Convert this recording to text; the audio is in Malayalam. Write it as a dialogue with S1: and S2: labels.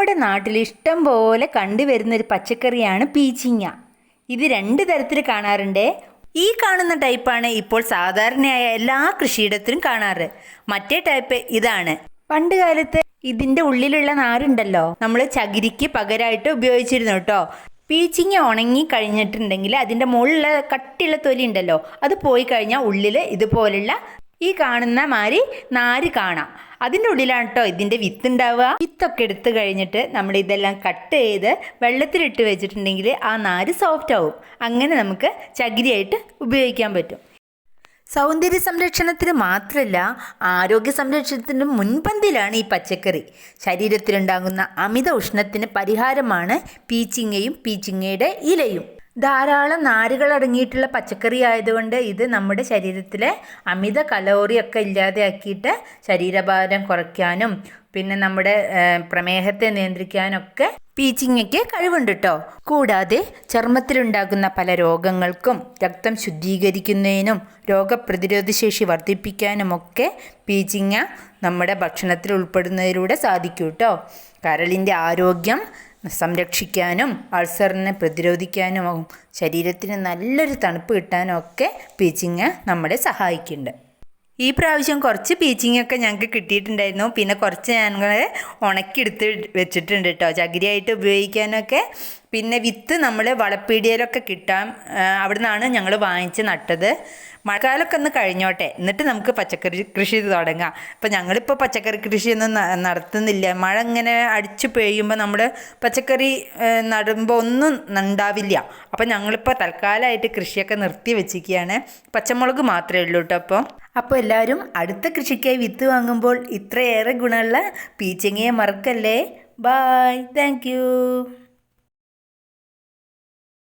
S1: നമ്മുടെ നാട്ടിൽ ഇഷ്ടം പോലെ കണ്ടുവരുന്ന ഒരു പച്ചക്കറിയാണ് പീച്ചിങ്ങ. ഇത് രണ്ട് തരത്തിൽ കാണാറുണ്ട്. ഈ കാണുന്ന ടൈപ്പാണ് ഇപ്പോൾ സാധാരണയായ എല്ലാ കൃഷിയിടത്തിലും കാണാറ്. മറ്റേ ടൈപ്പ് ഇതാണ്. പണ്ട് കാലത്ത് ഇതിന്റെ ഉള്ളിലുള്ള നാരുണ്ടല്ലോ. നമ്മൾ ചകിരിക്ക് പകരമായിട്ട് ഉപയോഗിച്ചിരുന്നു കേട്ടോ. പീച്ചിങ്ങ ഉണങ്ങി കഴിഞ്ഞിട്ടുണ്ടെങ്കിൽ അതിന്റെ മുകളിലുള്ള കട്ടിയുള്ള തൊലി ഉണ്ടല്ലോ. അത് പോയി കഴിഞ്ഞാൽ ഉള്ളിൽ ഇതുപോലുള്ള ഈ കാണുന്ന മാതിരി നാര് കാണാം. അതിന്റെ ഉള്ളിലാണ് കേട്ടോ ഇതിന്റെ വിത്ത് ഉണ്ടാവുക. വിത്തൊക്കെ എടുത്ത് കഴിഞ്ഞിട്ട് നമ്മൾ ഇതെല്ലാം കട്ട് ചെയ്ത് വെള്ളത്തിലിട്ട് വെച്ചിട്ടുണ്ടെങ്കിൽ ആ നാര് സോഫ്റ്റ് ആവും. അങ്ങനെ നമുക്ക് ചകിരിയായിട്ട് ഉപയോഗിക്കാൻ പറ്റും. സൗന്ദര്യ സംരക്ഷണത്തിന് മാത്രമല്ല ആരോഗ്യ സംരക്ഷണത്തിന് മുൻപന്തിയിലാണ് ഈ പച്ചക്കറി. ശരീരത്തിലുണ്ടാകുന്ന അമിത ഉഷ്ണത്തിന് പരിഹാരമാണ് പീച്ചിങ്ങയും പീച്ചിങ്ങയുടെ ഇലയും. ധാരാളം നാരുകൾ അടങ്ങിയിട്ടുള്ള പച്ചക്കറി ആയതുകൊണ്ട് ഇത് നമ്മുടെ ശരീരത്തിലെ അമിത കലോറിയൊക്കെ ഇല്ലാതെയാക്കിയിട്ട് ശരീരഭാരം കുറയ്ക്കാനും പിന്നെ നമ്മുടെ പ്രമേഹത്തെ നിയന്ത്രിക്കാനൊക്കെ പീച്ചിങ്ങയ്ക്ക് കഴിവുണ്ട് കേട്ടോ കൂടാതെ ചർമ്മത്തിലുണ്ടാകുന്ന പല രോഗങ്ങൾക്കും രക്തം ശുദ്ധീകരിക്കുന്നതിനും രോഗപ്രതിരോധ ശേഷി വർദ്ധിപ്പിക്കാനുമൊക്കെ പീച്ചിങ്ങ നമ്മുടെ ഭക്ഷണത്തിൽ ഉൾപ്പെടുന്നതിലൂടെ സാധിക്കും കേട്ടോ കരളിന്റെ ആരോഗ്യം സംരക്ഷിക്കാനും അൾസറിനെ പ്രതിരോധിക്കാനും ശരീരത്തിന് നല്ലൊരു തണുപ്പ് കിട്ടാനും ഒക്കെ പീച്ചിങ്ങ നമ്മളെ സഹായിക്കുന്നുണ്ട്. ഈ പ്രാവശ്യം കുറച്ച് പീച്ചിങ്ങൊക്കെ ഞങ്ങൾക്ക് കിട്ടിയിട്ടുണ്ടായിരുന്നു. പിന്നെ കുറച്ച് ഞങ്ങൾ ഉണക്കിയെടുത്ത് വെച്ചിട്ടുണ്ട് കേട്ടോ. ചകിരിയായിട്ട് ഉപയോഗിക്കാനൊക്കെ പിന്നെ വിത്ത് നമ്മൾ വളപ്പീടിയയിലൊക്കെ കിട്ടാം. അവിടെ നിന്നാണ് ഞങ്ങൾ വാങ്ങിച്ച് നട്ടത്. മഴക്കാലമൊക്കെ ഒന്ന് കഴിഞ്ഞോട്ടെ. എന്നിട്ട് നമുക്ക് പച്ചക്കറി കൃഷി തുടങ്ങാം. ഇപ്പം ഞങ്ങളിപ്പോൾ പച്ചക്കറി കൃഷിയൊന്നും നടത്തുന്നില്ല. മഴ ഇങ്ങനെ അടിച്ചു പെയ്യുമ്പോൾ നമ്മൾ പച്ചക്കറി നടുമ്പോൾ ഒന്നും ഉണ്ടാവില്ല അപ്പം ഞങ്ങളിപ്പോൾ തൽക്കാലമായിട്ട് കൃഷിയൊക്കെ നിർത്തി വെച്ചിരിക്കുകയാണ് പച്ചമുളക് മാത്രമേ ഉള്ളൂ കേട്ടോ അപ്പോൾ അപ്പോൾ എല്ലാവരും അടുത്ത കൃഷിക്കായി വിത്ത് വാങ്ങുമ്പോൾ ഇത്രയേറെ ഗുണമുള്ള പീച്ചങ്ങയെ മറക്കല്ലേ? Bye thank